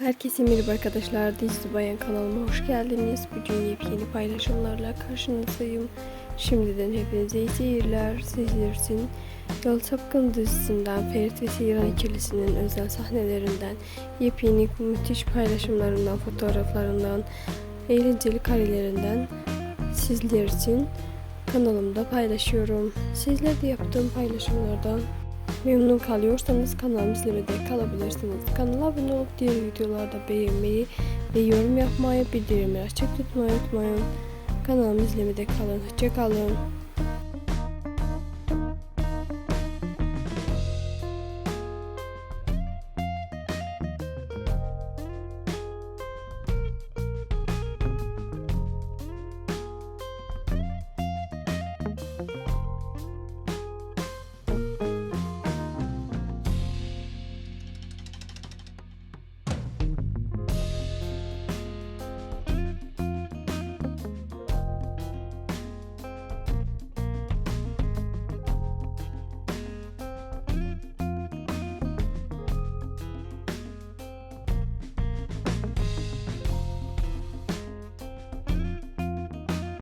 Herkese merhaba arkadaşlar. Dizli Bayan kanalıma hoş geldiniz. Bugün yepyeni paylaşımlarla karşınızdayım. Şimdiden hepinize iyi seyirler. Sizler için Yol Sapkın dizisinden Ferit ve Seyran ikilisinin özel sahnelerinden, yepyeni müthiş paylaşımlarından, fotoğraflarından, eğlenceli karelerinden sizler için kanalımda paylaşıyorum. Sizler de yaptığım paylaşımlardan Memnun kalıyorsanız kanalımı izlemede kalabilirsiniz. Kanala abone olup diğer videolarda beğenmeyi ve yorum yapmayı, bildirimleri açık tutmayı unutmayın. Kanalımı izlemede kalın. Hoşçakalın.